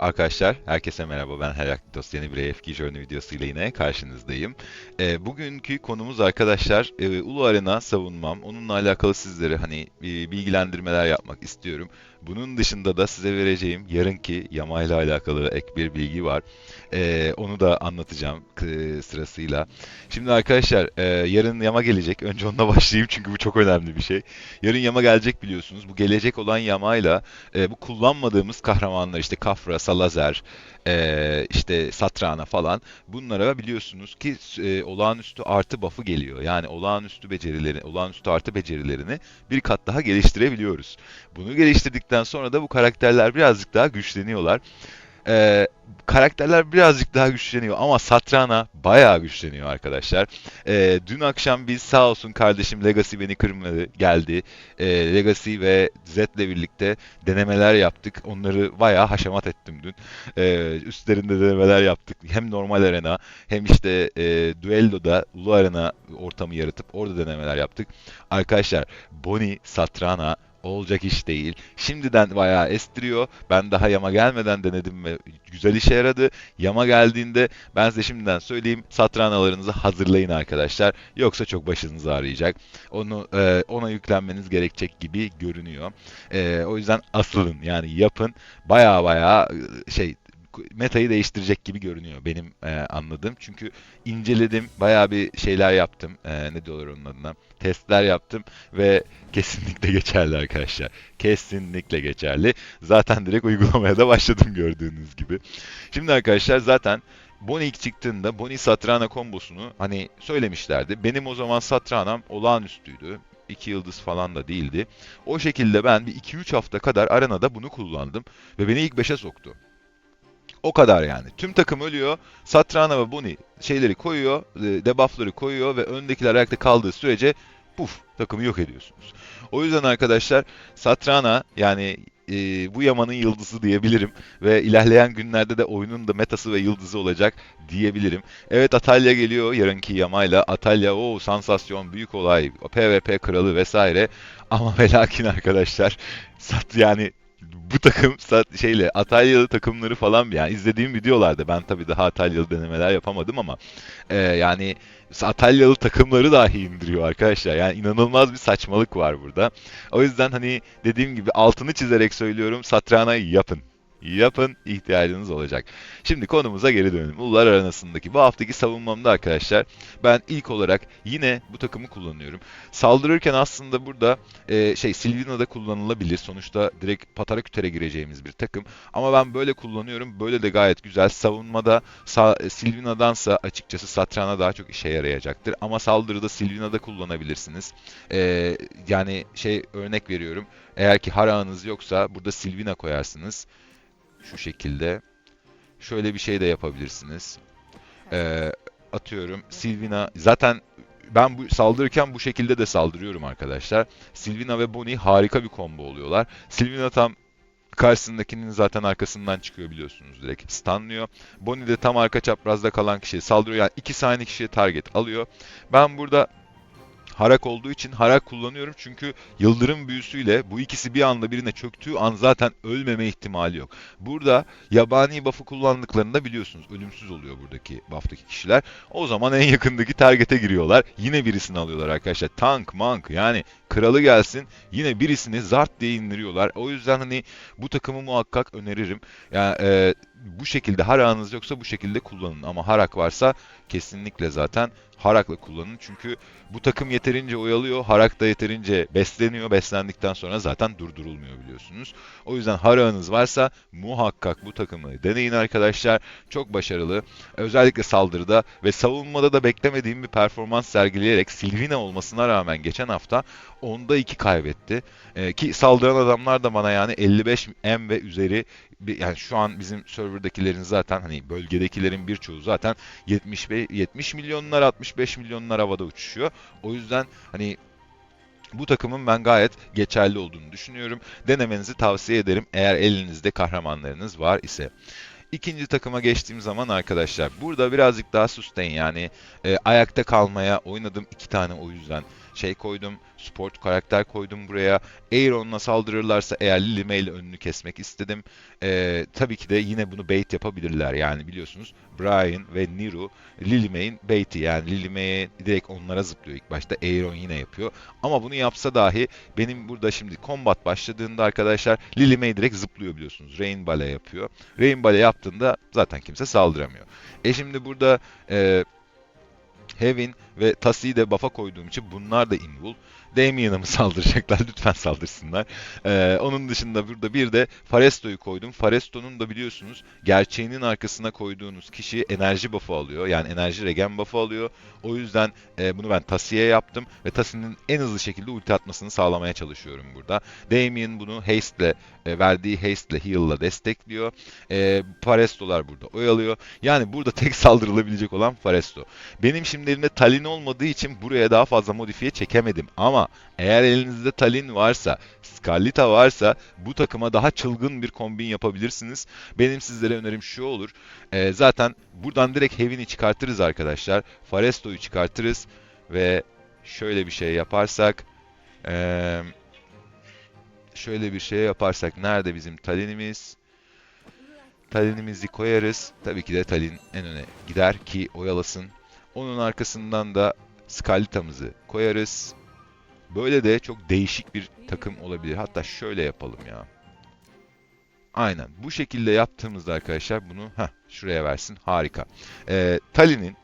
Arkadaşlar herkese merhaba ben Heraklitos yeni bir AFK Journey videosu ile yine karşınızdayım. Ee, bugünkü konumuz arkadaşlar e, Ulu Arena savunmam. Onunla alakalı sizlere hani e, bilgilendirmeler yapmak istiyorum. Bunun dışında da size vereceğim yarınki Yama ile alakalı ek bir bilgi var. Ee, onu da anlatacağım e, sırasıyla. Şimdi arkadaşlar e, yarın Yama gelecek. Önce onunla başlayayım çünkü bu çok önemli bir şey. Yarın Yama gelecek biliyorsunuz. Bu gelecek olan Yama'yla e, bu kullanmadığımız kahramanlar işte Kafra, Salazar, e, işte Satrana falan bunlara biliyorsunuz ki e, olağanüstü artı buff'ı geliyor. Yani olağanüstü becerileri, olağanüstü artı becerilerini bir kat daha geliştirebiliyoruz. Bunu geliştirdikten sonra da bu karakterler birazcık daha güçleniyorlar. Ee, karakterler birazcık daha güçleniyor ama Satrana bayağı güçleniyor arkadaşlar. Ee, dün akşam biz sağ olsun kardeşim Legacy beni kırmadı geldi. Ee, Legacy ve Z'le birlikte denemeler yaptık. Onları bayağı haşamat ettim dün. Ee, üstlerinde denemeler yaptık. Hem normal arena hem işte e, Duello'da Ulu Arena ortamı yaratıp orada denemeler yaptık. Arkadaşlar Bonnie, Satrana olacak iş değil. Şimdiden bayağı estiriyor. Ben daha yama gelmeden denedim ve güzel işe yaradı. Yama geldiğinde ben size şimdiden söyleyeyim satranalarınızı hazırlayın arkadaşlar. Yoksa çok başınız ağrıyacak. Onu e, ona yüklenmeniz gerekecek gibi görünüyor. E, o yüzden asılın yani yapın. Bayağı bayağı e, şey metayı değiştirecek gibi görünüyor benim e, anladığım. Çünkü inceledim, bayağı bir şeyler yaptım. E, ne diyorlar onun adına? Testler yaptım ve kesinlikle geçerli arkadaşlar. Kesinlikle geçerli. Zaten direkt uygulamaya da başladım gördüğünüz gibi. Şimdi arkadaşlar zaten Bonnie ilk çıktığında Bonnie Satrana kombosunu hani söylemişlerdi. Benim o zaman Satrana'm olağanüstüydü. 2 yıldız falan da değildi. O şekilde ben bir 2-3 hafta kadar arenada bunu kullandım ve beni ilk 5'e soktu. O kadar yani. Tüm takım ölüyor. Satrana ve Bonnie şeyleri koyuyor, e, debuffları koyuyor ve öndekiler ayakta kaldığı sürece puf takımı yok ediyorsunuz. O yüzden arkadaşlar Satrana yani e, bu Yaman'ın yıldızı diyebilirim ve ilerleyen günlerde de oyunun da metası ve yıldızı olacak diyebilirim. Evet Atalya geliyor yarınki Yama'yla. Atalya o sansasyon, büyük olay, PvP kralı vesaire. Ama ve lakin arkadaşlar sat yani bu takım şeyle Atalyalı takımları falan yani izlediğim videolarda ben tabii daha Atalyalı denemeler yapamadım ama e, yani Atalyalı takımları dahi indiriyor arkadaşlar. Yani inanılmaz bir saçmalık var burada. O yüzden hani dediğim gibi altını çizerek söylüyorum Satrana'yı yapın. Yapın ihtiyacınız olacak. Şimdi konumuza geri dönelim. Ulular arasındaki bu haftaki savunmamda arkadaşlar ben ilk olarak yine bu takımı kullanıyorum. Saldırırken aslında burada e, şey Silvina'da kullanılabilir. Sonuçta direkt Pataraküter'e gireceğimiz bir takım. Ama ben böyle kullanıyorum. Böyle de gayet güzel. Savunmada sa- Silvina'dansa açıkçası Satrana daha çok işe yarayacaktır. Ama saldırıda Silvina'da kullanabilirsiniz. E, yani şey örnek veriyorum. Eğer ki Hara'nız yoksa burada Silvina koyarsınız. Şu şekilde. Şöyle bir şey de yapabilirsiniz. Ee, atıyorum Silvina zaten ben bu saldırırken bu şekilde de saldırıyorum arkadaşlar. Silvina ve Bonnie harika bir combo oluyorlar. Silvina tam karşısındakinin zaten arkasından çıkıyor biliyorsunuz direkt stunlıyor. Bonnie de tam arka çaprazda kalan kişiye saldırıyor. Yani iki aynı kişiye target alıyor. Ben burada Harak olduğu için Harak kullanıyorum çünkü Yıldırım büyüsüyle bu ikisi bir anda birine çöktüğü an zaten ölmeme ihtimali yok. Burada yabani buff'ı kullandıklarında biliyorsunuz ölümsüz oluyor buradaki buff'taki kişiler. O zaman en yakındaki target'e giriyorlar. Yine birisini alıyorlar arkadaşlar. Tank, mank yani kralı gelsin yine birisini zart diye indiriyorlar. O yüzden hani bu takımı muhakkak öneririm. Yani e, bu şekilde harakınız yoksa bu şekilde kullanın ama harak varsa kesinlikle zaten harakla kullanın. Çünkü bu takım yeterince oyalıyor, harak da yeterince besleniyor. Beslendikten sonra zaten durdurulmuyor biliyorsunuz. O yüzden harakınız varsa muhakkak bu takımı deneyin arkadaşlar. Çok başarılı. Özellikle saldırıda ve savunmada da beklemediğim bir performans sergileyerek Silvina olmasına rağmen geçen hafta onda 2 kaybetti. Ee, ki saldıran adamlar da bana yani 55 M ve üzeri yani şu an bizim serverdakilerin zaten hani bölgedekilerin birçoğu zaten 75 70 milyonlar 65 milyonlar havada uçuşuyor. O yüzden hani bu takımın ben gayet geçerli olduğunu düşünüyorum. Denemenizi tavsiye ederim eğer elinizde kahramanlarınız var ise. İkinci takıma geçtiğim zaman arkadaşlar burada birazcık daha sustain yani e, ayakta kalmaya oynadım iki tane o yüzden şey koydum, sport karakter koydum buraya. Aeron'la saldırırlarsa eğer Lily May ile önünü kesmek istedim. Ee, tabii ki de yine bunu bait yapabilirler. Yani biliyorsunuz Brian ve Niru Lily May'in bait'i yani Lily May'e direkt onlara zıplıyor ilk başta. Aeron yine yapıyor. Ama bunu yapsa dahi benim burada şimdi combat başladığında arkadaşlar Lily May direkt zıplıyor biliyorsunuz. Rain Ballet yapıyor. Rain Ballet yaptığında zaten kimse saldıramıyor. E şimdi burada e, Heaven ve Tasi'yi de buff'a koyduğum için bunlar da invul. Damien'a mı saldıracaklar? Lütfen saldırsınlar. Ee, onun dışında burada bir de Faresto'yu koydum. Faresto'nun da biliyorsunuz gerçeğinin arkasına koyduğunuz kişi enerji buff'ı alıyor. Yani enerji regen buff'ı alıyor. O yüzden e, bunu ben Tasi'ye yaptım ve Tasi'nin en hızlı şekilde ulti atmasını sağlamaya çalışıyorum burada. Damien bunu haste'le e, verdiği haste'le heal'la destekliyor. E, Faresto'lar burada oyalıyor. Yani burada tek saldırılabilecek olan Faresto. Benim şimdi elimde Talin olmadığı için buraya daha fazla modifiye çekemedim. Ama eğer elinizde Talin varsa, Scarlita varsa bu takıma daha çılgın bir kombin yapabilirsiniz. Benim sizlere önerim şu olur. E, zaten buradan direkt Heaven'i çıkartırız arkadaşlar. Faresto'yu çıkartırız ve şöyle bir şey yaparsak eee şöyle bir şey yaparsak nerede bizim Talin'imiz? Talin'imizi koyarız. Tabii ki de Talin en öne gider ki oyalasın. Onun arkasından da Skalita'mızı koyarız. Böyle de çok değişik bir takım olabilir. Hatta şöyle yapalım ya. Aynen. Bu şekilde yaptığımızda arkadaşlar bunu heh, şuraya versin. Harika. Ee, Talin'in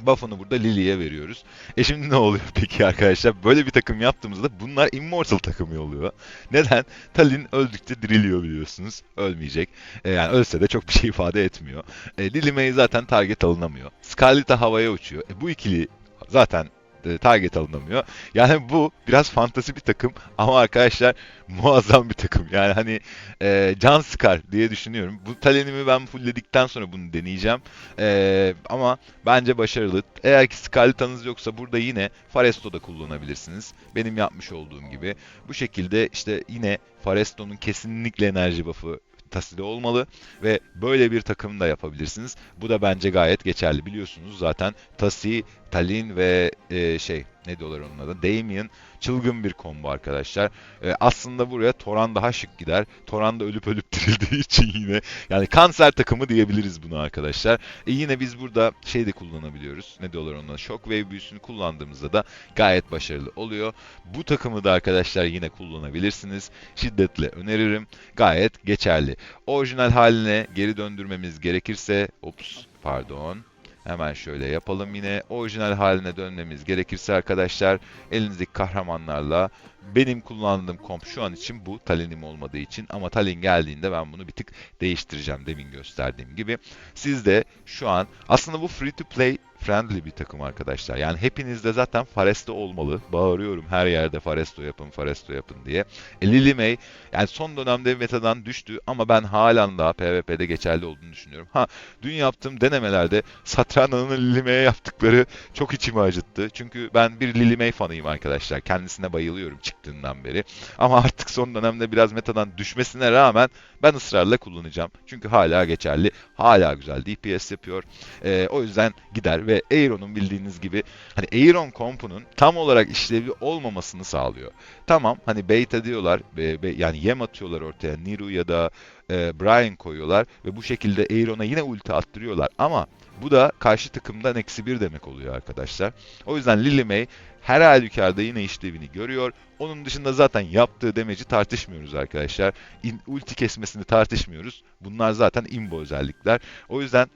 buff'ını burada Lily'ye veriyoruz. E şimdi ne oluyor peki arkadaşlar? Böyle bir takım yaptığımızda bunlar Immortal takımı oluyor. Neden? Talin öldükçe diriliyor biliyorsunuz. Ölmeyecek. E, yani ölse de çok bir şey ifade etmiyor. E, Lily May zaten target alınamıyor. Scarletta havaya uçuyor. E, bu ikili zaten e, target alınamıyor. Yani bu biraz fantasi bir takım ama arkadaşlar muazzam bir takım. Yani hani e, can sıkar diye düşünüyorum. Bu talenimi ben fullledikten sonra bunu deneyeceğim. E, ama bence başarılı. Eğer ki Scarleta'nız yoksa burada yine Faresto'da kullanabilirsiniz. Benim yapmış olduğum gibi. Bu şekilde işte yine Faresto'nun kesinlikle enerji buff'ı Tasi'de olmalı ve böyle bir takım da yapabilirsiniz. Bu da bence gayet geçerli. Biliyorsunuz zaten Tasi, Talin ve e, şey ne diyorlar onun adı? Damien çılgın bir combo arkadaşlar. E, aslında buraya Toran daha şık gider. Toran da ölüp ölüp dirildiği için yine yani kanser takımı diyebiliriz bunu arkadaşlar. E, yine biz burada şey de kullanabiliyoruz. Ne diyorlar ona? Shockwave büyüsünü kullandığımızda da gayet başarılı oluyor. Bu takımı da arkadaşlar yine kullanabilirsiniz. Şiddetle öneririm. Gayet geçerli. Orijinal haline geri döndürmemiz gerekirse ops pardon. Hemen şöyle yapalım yine. Orijinal haline dönmemiz gerekirse arkadaşlar elinizdeki kahramanlarla benim kullandığım komp şu an için bu Talin'im olmadığı için ama Talin geldiğinde ben bunu bir tık değiştireceğim demin gösterdiğim gibi. Siz de şu an aslında bu free to play friendly bir takım arkadaşlar. Yani hepinizde zaten Faresto olmalı. Bağırıyorum her yerde Faresto yapın, Faresto yapın diye. E, Lily May yani son dönemde metadan düştü ama ben halen daha PvP'de geçerli olduğunu düşünüyorum. Ha dün yaptığım denemelerde Satrana'nın Lily May'e yaptıkları çok içimi acıttı. Çünkü ben bir Lily May fanıyım arkadaşlar. Kendisine bayılıyorum çıktığından beri. Ama artık son dönemde biraz metadan düşmesine rağmen ben ısrarla kullanacağım. Çünkü hala geçerli. Hala güzel DPS yapıyor. Ee, o yüzden gider ve Aeron'un bildiğiniz gibi hani Aeron kompunun tam olarak işlevi olmamasını sağlıyor. Tamam hani bait ediyorlar be, be, yani yem atıyorlar ortaya Niru ya da e, Brian koyuyorlar ve bu şekilde Aeron'a yine ulti attırıyorlar ama bu da karşı takımdan eksi bir demek oluyor arkadaşlar. O yüzden Lily May her halükarda yine işlevini görüyor. Onun dışında zaten yaptığı demeci tartışmıyoruz arkadaşlar. İn, ulti kesmesini tartışmıyoruz. Bunlar zaten imbo özellikler. O yüzden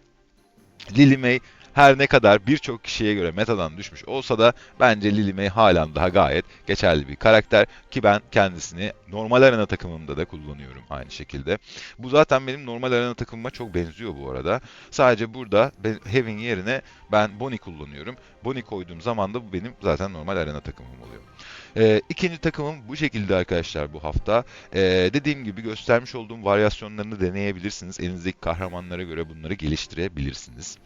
Lily May her ne kadar birçok kişiye göre metadan düşmüş olsa da bence Lily May halen daha gayet geçerli bir karakter ki ben kendisini normal arena takımımda da kullanıyorum aynı şekilde. Bu zaten benim normal arena takımıma çok benziyor bu arada. Sadece burada Heaven yerine ben Bonnie kullanıyorum. Bonnie koyduğum zaman da bu benim zaten normal arena takımım oluyor. Ee, ikinci takımım bu şekilde arkadaşlar bu hafta. Ee, dediğim gibi göstermiş olduğum varyasyonlarını deneyebilirsiniz. Elinizdeki kahramanlara göre bunları geliştirebilirsiniz.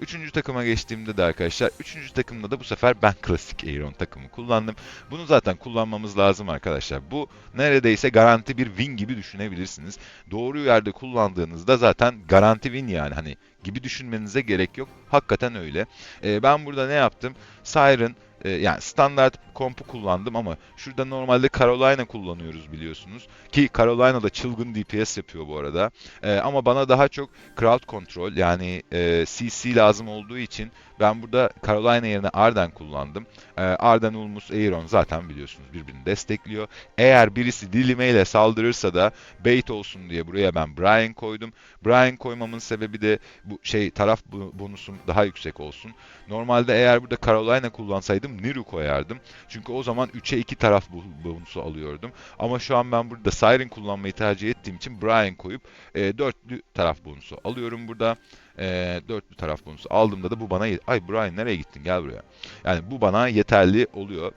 Üçüncü takıma geçtiğimde de arkadaşlar, üçüncü takımda da bu sefer ben klasik Aeron takımı kullandım. Bunu zaten kullanmamız lazım arkadaşlar. Bu neredeyse garanti bir win gibi düşünebilirsiniz. Doğru yerde kullandığınızda zaten garanti win yani hani gibi düşünmenize gerek yok. Hakikaten öyle. Ee, ben burada ne yaptım? Siren e, yani standart kompu kullandım ama şurada normalde Carolina kullanıyoruz biliyorsunuz. Ki Carolina da çılgın DPS yapıyor bu arada. E, ama bana daha çok crowd control yani e, CC lazım olduğu için ben burada Carolina yerine Arden kullandım. E, Arden, Ulmus, Aeron zaten biliyorsunuz birbirini destekliyor. Eğer birisi Lilime ile saldırırsa da bait olsun diye buraya ben Brian koydum. Brian koymamın sebebi de bu şey taraf bonusum daha yüksek olsun. Normalde eğer burada Carolina kullansaydım Niru koyardım. Çünkü o zaman 3'e 2 taraf bonusu alıyordum. Ama şu an ben burada Siren kullanmayı tercih ettiğim için Brian koyup e, dörtlü taraf bonusu alıyorum burada. E, dörtlü taraf bonusu aldığımda da bu bana... Ay Brian nereye gittin gel buraya. Yani bu bana yeterli oluyor.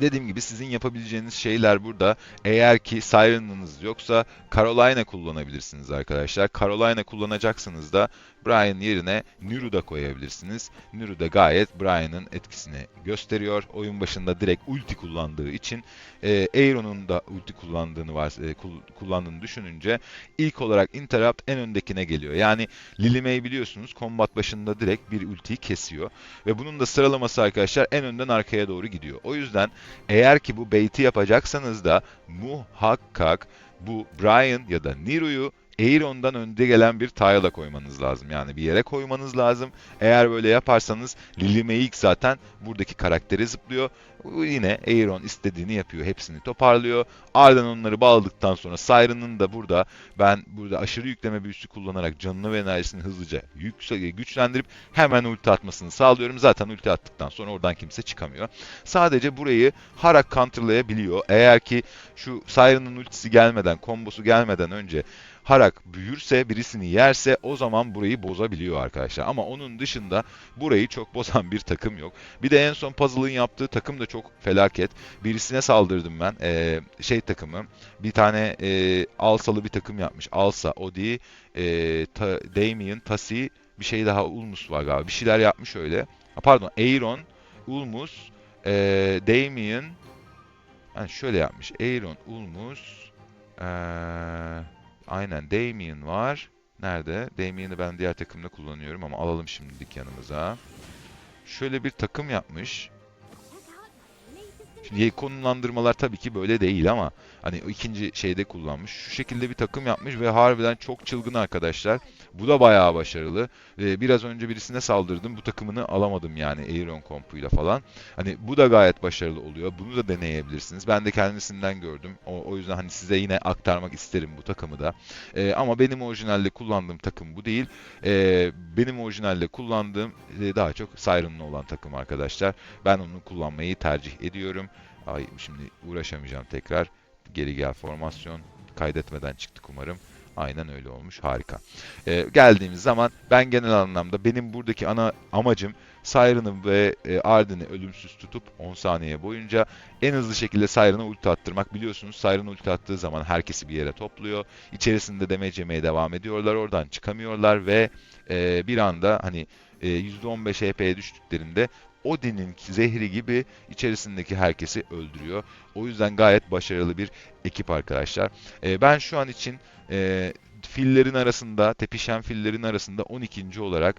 Dediğim gibi sizin yapabileceğiniz şeyler burada. Eğer ki Siren'ınız yoksa Carolina kullanabilirsiniz arkadaşlar. Carolina kullanacaksınız da Brian yerine Niru da koyabilirsiniz. Niru da gayet Brian'ın etkisini gösteriyor. Oyun başında direkt ulti kullandığı için e, Aeron'un da ulti kullandığını var, e, kul- kullandığını düşününce ilk olarak Interrupt en öndekine geliyor. Yani Lily biliyorsunuz kombat başında direkt bir ultiyi kesiyor. Ve bunun da sıralaması arkadaşlar en önden arkaya doğru gidiyor. O yüzden eğer ki bu bait'i yapacaksanız da muhakkak bu Brian ya da Niru'yu Aeron'dan önde gelen bir tile'a koymanız lazım. Yani bir yere koymanız lazım. Eğer böyle yaparsanız Lily ilk zaten buradaki karakteri zıplıyor. Yine Aeron istediğini yapıyor. Hepsini toparlıyor. Ardından onları bağladıktan sonra Siren'ın da burada ben burada aşırı yükleme büyüsü kullanarak canını ve enerjisini hızlıca yüksel- güçlendirip hemen ulti atmasını sağlıyorum. Zaten ulti attıktan sonra oradan kimse çıkamıyor. Sadece burayı Harak counterlayabiliyor. Eğer ki şu Siren'ın ultisi gelmeden, kombosu gelmeden önce Harak büyürse, birisini yerse o zaman burayı bozabiliyor arkadaşlar. Ama onun dışında burayı çok bozan bir takım yok. Bir de en son Puzzle'ın yaptığı takım da çok felaket. Birisine saldırdım ben. Ee, şey takımı. Bir tane e, Alsalı bir takım yapmış. Alsa, Odi, e, Ta, Damien, Tasi, bir şey daha Ulmus var galiba. Bir şeyler yapmış öyle. Ha, pardon, Aeron, Ulmus, e, Damien, yani şöyle yapmış. Aeron, Ulmus, e, aynen Damien var. Nerede? Damien'i ben diğer takımda kullanıyorum ama alalım şimdilik yanımıza. Şöyle bir takım yapmış. Şimdi konumlandırmalar tabii ki böyle değil ama hani ikinci şeyde kullanmış. Şu şekilde bir takım yapmış ve harbiden çok çılgın arkadaşlar. Bu da bayağı başarılı. Ee, biraz önce birisine saldırdım. Bu takımını alamadım yani Aeron kompuyla falan. Hani bu da gayet başarılı oluyor. Bunu da deneyebilirsiniz. Ben de kendisinden gördüm. O, o yüzden hani size yine aktarmak isterim bu takımı da. Ee, ama benim orijinalde kullandığım takım bu değil. Ee, benim orijinalde kullandığım e, daha çok Siren'lı olan takım arkadaşlar. Ben onu kullanmayı tercih ediyorum. Ay şimdi uğraşamayacağım tekrar. Geri gel formasyon. Kaydetmeden çıktık umarım. Aynen öyle olmuş. Harika. Ee, geldiğimiz zaman ben genel anlamda benim buradaki ana amacım Siren'ı ve e, Arden'i ölümsüz tutup 10 saniye boyunca en hızlı şekilde Siren'a ulti attırmak. Biliyorsunuz Siren ulti attığı zaman herkesi bir yere topluyor. İçerisinde damage yemeye devam ediyorlar. Oradan çıkamıyorlar ve e, bir anda hani e, %15 HP'ye düştüklerinde Odin'in zehri gibi içerisindeki herkesi öldürüyor. O yüzden gayet başarılı bir ekip arkadaşlar. E, ben şu an için e, fillerin arasında, tepişen fillerin arasında 12. olarak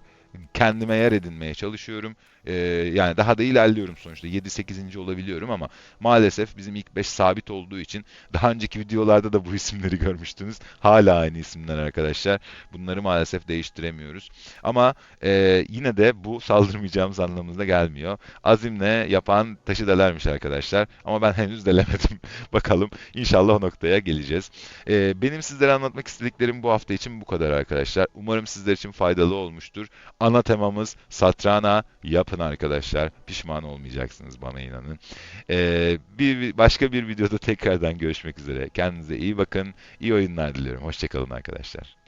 kendime yer edinmeye çalışıyorum. E, yani daha da ilerliyorum sonuçta. 7-8. olabiliyorum ama maalesef bizim ilk 5 sabit olduğu için daha önceki videolarda da bu isimleri görmüştünüz. Hala aynı isimler arkadaşlar. Bunları maalesef değiştiremiyoruz. Ama e, yine de bu saldırmayacağımız anlamına gelmiyor. Azimle yapan taşı delermiş arkadaşlar. Ama ben henüz delemedim. Bakalım inşallah o noktaya geleceğiz. E, benim sizlere anlatmak istediklerim bu hafta için bu kadar arkadaşlar. Umarım sizler için faydalı olmuştur. Ana temamız Satrana yapın arkadaşlar. Pişman olmayacaksınız bana inanın. E, bir başka bir videoda tekrardan görüşmek üzere. Kendinize iyi bakın. İyi oyunlar diliyorum. Hoşçakalın arkadaşlar.